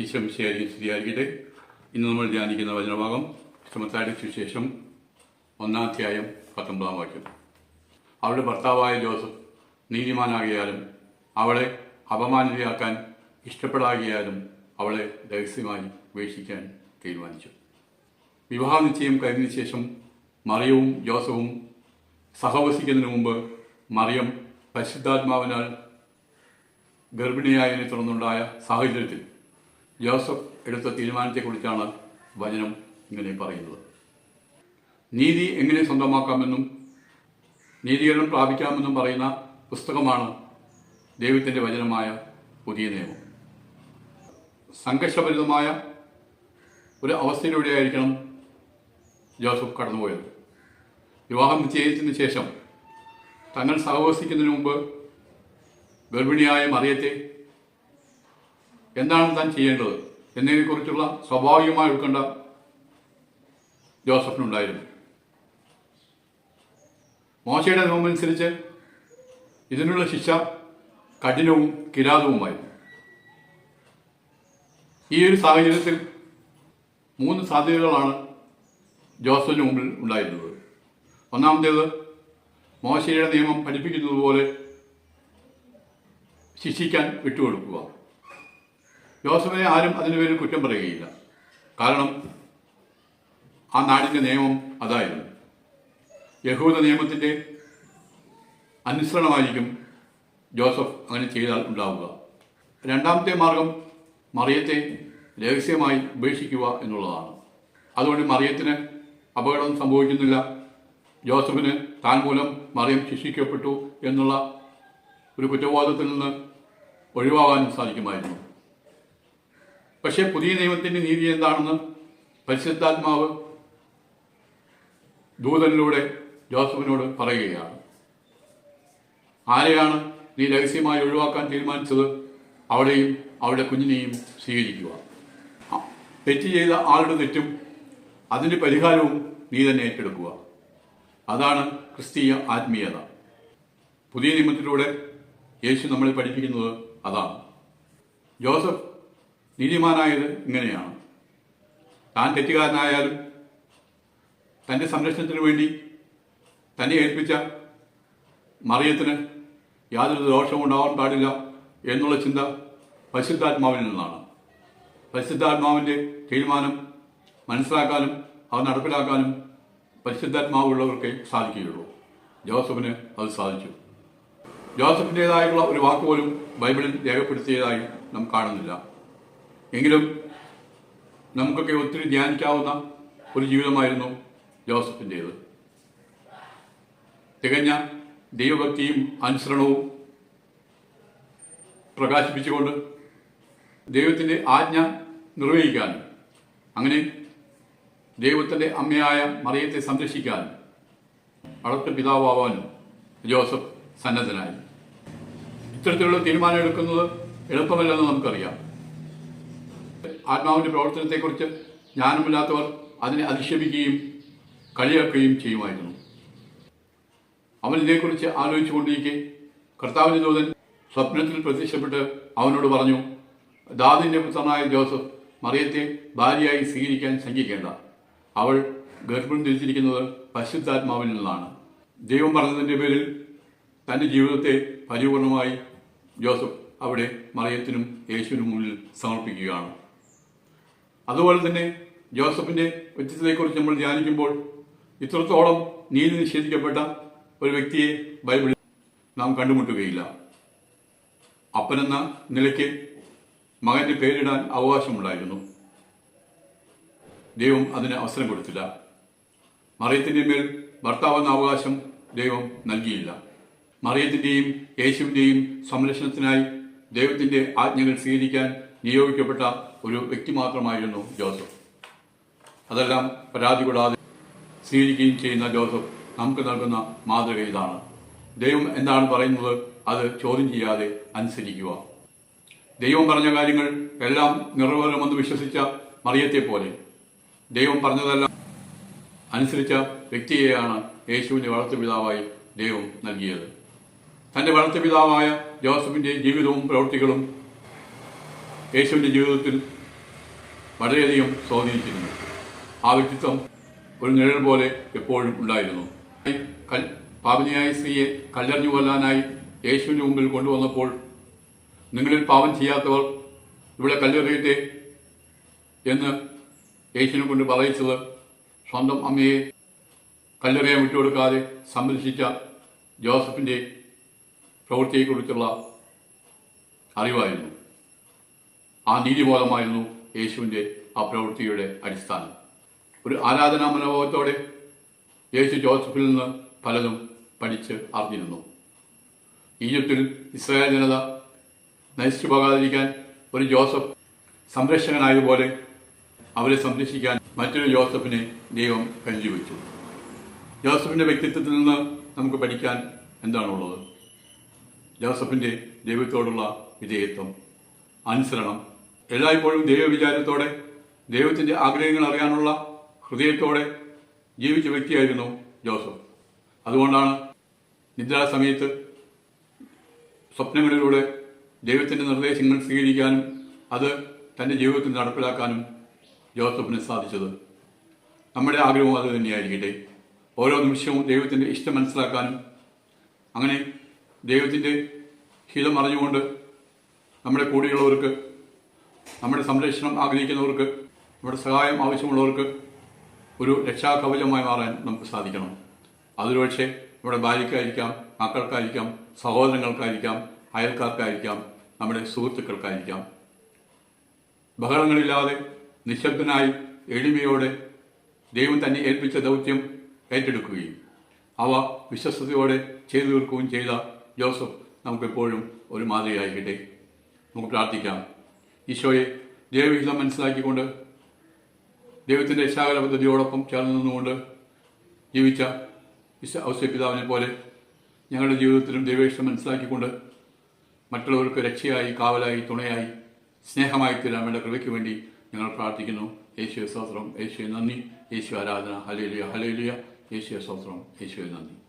ഈശ്വരം ശരി സ്ഥിതിയായിരിക്കട്ടെ ഇന്ന് നമ്മൾ ധ്യാനിക്കുന്ന വചനഭാഗം ചുമത്തായുടെ സുശേഷം ഒന്നാം അധ്യായം പത്തൊമ്പതാം വാക്യം. അവളുടെ ഭർത്താവായ ജോസഫ് നീതിമാനാകിയാലും അവളെ അപമാനിതയാക്കാൻ ഇഷ്ടപ്പെടാകിയാലും അവളെ രഹസ്യമായി ഉപേക്ഷിക്കാൻ തീരുമാനിച്ചു. വിവാഹ നിശ്ചയം കഴിഞ്ഞതിന് ശേഷം മറിയവും ജോസഫും സഹവസിക്കുന്നതിന് മുമ്പ് മറിയം പരിശുദ്ധാത്മാവിനാൽ ഗർഭിണിയായതിനെ തുടർന്നുണ്ടായ സാഹചര്യത്തിൽ ജോസഫ് എടുത്ത തീരുമാനത്തെക്കുറിച്ചാണ് വചനം ഇങ്ങനെ പറയുന്നത്. നീതി എങ്ങനെ സ്വന്തമാക്കാമെന്നും നീതീകരണം പ്രാപിക്കാമെന്നും പറയുന്ന പുസ്തകമാണ് ദൈവത്തിന്റെ വചനമായ പുതിയ നിയമം. സംഘർഷഭരിതമായ ഒരു അവസ്ഥയിലൂടെയായിരിക്കണം ജോസഫ് കടന്നുപോയത്. വിവാഹം നിശ്ചയിച്ചതിന് ശേഷം തങ്ങൾ സഹവസിക്കുന്നതിന് മുമ്പ് ഗർഭിണിയായ മറിയത്തെ എന്താണ് താൻ ചെയ്യേണ്ടത്? എന്നതിനെക്കുറിച്ചുള്ള സ്വാഭാവികമായി ഉൾക്കണ്ട ജോസഫിനുണ്ടായിരുന്നു. മോശയുടെ നിയമമനുസരിച്ച് ഇതിനുള്ള ശിക്ഷ കഠിനവും കിരാതവുമായിരുന്നു. ഈ ഒരു സാഹചര്യത്തിൽ മൂന്ന് സാധ്യതകളാണ് ജോസഫിന് മുമ്പിൽ ഉണ്ടായിരുന്നത്. ഒന്നാമത്തേത് മോശയുടെ നിയമം പഠിപ്പിക്കുന്നത് പോലെ ശിക്ഷിക്കാൻ വിട്ടുകൊടുക്കുക. ജോസഫിനെ ആരും അതിനു പേരിൽ കുറ്റം പറയുകയില്ല. കാരണം ആ നാടിന്റെ നിയമം അതായിരുന്നു. യഹൂദ നിയമത്തിന്റെ അനുസരണമായിരിക്കും ജോസഫ് അങ്ങനെ ചെയ്താൽ ഉണ്ടാവുക. രണ്ടാമത്തെ മാർഗം മറിയത്തെ രഹസ്യമായി ഉപേക്ഷിക്കുക എന്നുള്ളതാണ്. അതുകൊണ്ട് മറിയത്തിന് അപകടം സംഭവിക്കുന്നില്ല. ജോസഫിന് താൻ മൂലം മറിയം ശിക്ഷിക്കപ്പെട്ടു എന്നുള്ള ഒരു കുറ്റബോധത്തിൽ നിന്ന് ഒഴിവാകാനും സാധിക്കുമായിരുന്നു. പക്ഷേ പുതിയ നിയമത്തിന്റെ നീതി എന്താണെന്ന് പരിശുദ്ധാത്മാവ് ദൂതനിലൂടെ ജോസഫിനോട് പറയുകയാണ്. ആരെയാണ് നീ രഹസ്യമായി ഒഴിവാക്കാൻ തീരുമാനിച്ചത്? അവിടെയും അവിടെ കുഞ്ഞിനെയും സ്വീകരിക്കുക. തെറ്റ് ചെയ്ത ആളുടെ തെറ്റും അതിന്റെ പരിഹാരവും നീ തന്നെ ഏറ്റെടുക്കുക. അതാണ് ക്രിസ്തീയ ആത്മീയത. പുതിയ നിയമത്തിലൂടെ യേശു നമ്മളെ പഠിപ്പിക്കുന്നത് അതാണ്. ജോസഫ് നീതിമാനായത് ഇങ്ങനെയാണ്. താൻ തെറ്റുകാരനായാലും തന്റെ സംരക്ഷണത്തിന് വേണ്ടി തന്നെ ഏൽപ്പിച്ച മറിയത്തിന് യാതൊരു ദോഷവും ഉണ്ടാവാൻ പാടില്ല എന്നുള്ള ചിന്ത പരിശുദ്ധാത്മാവിൽ നിന്നാണ്. പരിശുദ്ധാത്മാവിന്റെ തീരുമാനം മനസ്സിലാക്കാനും അത് നടപ്പിലാക്കാനും പരിശുദ്ധാത്മാവുള്ളവർക്ക് സാധിക്കുകയുള്ളൂ. ജോസഫിന് അത് സാധിച്ചു. ജോസഫിന്റെതായിട്ടുള്ള ഒരു വാക്കുപോലും ബൈബിളിൽ രേഖപ്പെടുത്തിയതായി നാം കാണുന്നില്ല. എങ്കിലും നമുക്കൊക്കെ ഒത്തിരി ധ്യാനിക്കാവുന്ന ഒരു ജീവിതമായിരുന്നു ജോസഫിന്റേത്. തികഞ്ഞ ദൈവഭക്തിയും അനുസരണവും പ്രകാശിപ്പിച്ചുകൊണ്ട് ദൈവത്തിന്റെ ആജ്ഞ നിർവഹിക്കാൻ അങ്ങനെ ദൈവത്തിന്റെ അമ്മയായ മറിയത്തെ സംരക്ഷിക്കാനും അടത്ത പിതാവാവാനും ജോസഫ് സന്നദ്ധനായി. ഇത്തരത്തിലുള്ള തീരുമാനം എടുക്കുന്നത് എളുപ്പമല്ലെന്ന് നമുക്കറിയാം. ആത്മാവിന്റെ പ്രവർത്തനത്തെക്കുറിച്ച് ജ്ഞാനമില്ലാത്തവർ അതിനെ അധിക്ഷേപിക്കുകയും കളിയാക്കുകയും ചെയ്യുമായിരുന്നു. അവൻ ഇതേക്കുറിച്ച് ആലോചിച്ചുകൊണ്ടിരിക്കെ കർത്താവിന്റെ ദൂതൻ സ്വപ്നത്തിൽ പ്രത്യക്ഷപ്പെട്ട് അവനോട് പറഞ്ഞു ദാദിന്റെ പുത്രനായ ജോസഫ് മറിയത്തെ ഭാര്യയായി സ്വീകരിക്കാൻ ശങ്കിക്കേണ്ട. അവൾ ഗർഭം ധരിച്ചിരിക്കുന്നത് പരിശുദ്ധാത്മാവിൽ നിന്നാണ്. ദൈവം പറഞ്ഞതിന്റെ പേരിൽ തന്റെ ജീവിതത്തെ പരിപൂർണമായി ജോസഫ് അവിടെ മറിയത്തിനും യേശുവിനും മുന്നിൽ സമർപ്പിക്കുകയാണ്. അതുപോലെ തന്നെ ജോസഫിന്റെ വ്യക്തിത്വത്തെക്കുറിച്ച് നമ്മൾ ധ്യാനിക്കുമ്പോൾ ഇത്രത്തോളം നീതി നിഷേധിക്കപ്പെട്ട ഒരു വ്യക്തിയെ ബൈബിളിൽ നാം കണ്ടുമുട്ടുകയില്ല. അപ്പനെന്ന നിലയ്ക്ക് മകന്റെ പേരിടാൻ അവകാശമുണ്ടായിരുന്നു. ദൈവം അതിന് അവസരം കൊടുത്തില്ല. മറിയത്തിന്റെ മേൽ ഭർത്താവെന്ന അവകാശം ദൈവം നൽകിയില്ല. മറിയത്തിന്റെയും യേശുവിന്റെയും സംരക്ഷണത്തിനായി ദൈവത്തിന്റെ ആജ്ഞകൾ സ്വീകരിക്കാൻ നിയോഗിക്കപ്പെട്ട ഒരു വ്യക്തി മാത്രമായിരുന്നു ജോസഫ്. അതെല്ലാം പരാതി കൂടാതെ സ്വീകരിക്കുകയും ചെയ്യുന്ന ജോസഫ് നമുക്ക് നൽകുന്ന മാതൃക ഇതാണ്. ദൈവം എന്താണ് പറയുന്നത് അത് ചോദ്യം ചെയ്യാതെ അനുസരിക്കുക. ദൈവം പറഞ്ഞ കാര്യങ്ങൾ എല്ലാം നിറവേറുമെന്ന് വിശ്വസിച്ച മറിയത്തെ പോലെ ദൈവം പറഞ്ഞതെല്ലാം അനുസരിച്ച വ്യക്തിയെയാണ് യേശുവിന്റെ വളർത്തുപിതാവായി ദൈവം നൽകിയത്. തന്റെ വളർത്തുപിതാവായ ജോസഫിന്റെ ജീവിതവും പ്രവൃത്തികളും യേശുവിന്റെ ജീവിതത്തിൽ വളരെയധികം സ്വാധീനിച്ചിരുന്നു. ആ വ്യക്തിത്വം ഒരു നിഴൽ പോലെ എപ്പോഴും ഉണ്ടായിരുന്നു. പാപിനിയായ സ്ത്രീയെ കല്ലെറിഞ്ഞു കൊല്ലാനായി യേശുവിന്റെ മുമ്പിൽ കൊണ്ടുവന്നപ്പോൾ നിങ്ങളിൽ പാപം ചെയ്യാത്തവർ ഇവിടെ കല്ലെറിയട്ടെ എന്ന് യേശുവിനെ കൊണ്ട് പറയിച്ചത് സ്വന്തം അമ്മയെ കല്ലെറിയാൻ വിട്ടുകൊടുക്കാതെ സംരക്ഷിച്ച ജോസഫിന്റെ പ്രവൃത്തിയെക്കുറിച്ചുള്ള അറിവായിരുന്നു. ആ നീതിബോധമായിരുന്നു യേശുവിന്റെ ആ പ്രവൃത്തിയുടെ അടിസ്ഥാനം. ഒരു ആരാധനാ മനോഭാവത്തോടെ യേശു ജോസഫിൽ നിന്ന് പലതും പഠിച്ച് അറിഞ്ഞിരുന്നു. ഈജിപ്തിൽ ഇസ്രായേൽ ജനത നശിച്ചു പോകാതിരിക്കാൻ ഒരു ജോസഫ് സംരക്ഷകനായതുപോലെ അവരെ സംരക്ഷിക്കാൻ മറ്റൊരു ജോസഫിനെ ദൈവം കരുതി വെച്ചു ജോസഫിന്റെ വ്യക്തിത്വത്തിൽ നിന്ന് നമുക്ക് പഠിക്കാൻ എന്താണുള്ളത്? ജോസഫിന്റെ ദൈവത്തോടുള്ള വിധേയത്വം അനുസരണം എല്ലായ്പ്പോഴും ദൈവവിചാരത്തോടെ ദൈവത്തിന്റെ ആഗ്രഹങ്ങൾ അറിയാനുള്ള ഹൃദയത്തോടെ ജീവിച്ച വ്യക്തിയായിരുന്നു ജോസഫ്. അതുകൊണ്ടാണ് നിദ്രാസമയത്ത് സ്വപ്നങ്ങളിലൂടെ ദൈവത്തിന്റെ നിർദ്ദേശങ്ങൾ സ്വീകരിക്കാനും അത് തന്റെ ജീവിതത്തിൽ നടപ്പിലാക്കാനും ജോസഫിന് സാധിച്ചത്. നമ്മുടെ ആഗ്രഹവും അത് തന്നെയായിരിക്കട്ടെ. ഓരോ നിമിഷവും ദൈവത്തിന്റെ ഇഷ്ടം മനസ്സിലാക്കാനും അങ്ങനെ ദൈവത്തിന്റെ ഹിതം അറിഞ്ഞുകൊണ്ട് നമ്മുടെ കൂടെയുള്ളവർക്ക് നമ്മുടെ സംരക്ഷണം ആഗ്രഹിക്കുന്നവർക്ക് നമ്മുടെ സഹായം ആവശ്യമുള്ളവർക്ക് ഒരു രക്ഷാകവചമായി മാറാൻ നമുക്ക് സാധിക്കണം. അതൊരു നമ്മുടെ ഭാര്യയ്ക്കായിരിക്കാം മക്കൾക്കായിരിക്കാം സഹോദരങ്ങൾക്കായിരിക്കാം അയൽക്കാർക്കായിരിക്കാം നമ്മുടെ സുഹൃത്തുക്കൾക്കായിരിക്കാം. ബഹളങ്ങളില്ലാതെ നിശബ്ദനായി എളിമയോടെ ദൈവം തന്നെ ഏൽപ്പിച്ച ദൗത്യം ഏറ്റെടുക്കുകയും അവ വിശ്വസ്തയോടെ ചെയ്തു തീർക്കുകയും ചെയ്ത ജോസഫ് നമുക്കെപ്പോഴും ഒരു മാതൃകയായിക്കട്ടെ നമുക്ക് പ്രാർത്ഥിക്കാം. ഈശോയെ ദൈവഹിതം മനസ്സിലാക്കിക്കൊണ്ട് ദൈവത്തിന്റെ ശാകല പദ്ധതിയോടൊപ്പം ചേർന്ന് നിന്നുകൊണ്ട് ജീവിച്ച വിശ ഔസ്യപിതാവിനെ പോലെ ഞങ്ങളുടെ ജീവിതത്തിലും ദൈവേഷ്ടം മനസ്സിലാക്കിക്കൊണ്ട് മറ്റുള്ളവർക്ക് രക്ഷയായി കാവലായി തുണയായി സ്നേഹമായി തീരാൻ വേണ്ട കൃപയ്ക്ക് വേണ്ടി ഞങ്ങൾ പ്രാർത്ഥിക്കുന്നു. യേശുവെ സ്തോത്രം. യേശുവെ നന്ദി. യേശു ആരാധന. ഹലേലിയ ഹലേലിയ യേശുവെ സ്തോത്രം. യേശുവെ നന്ദി.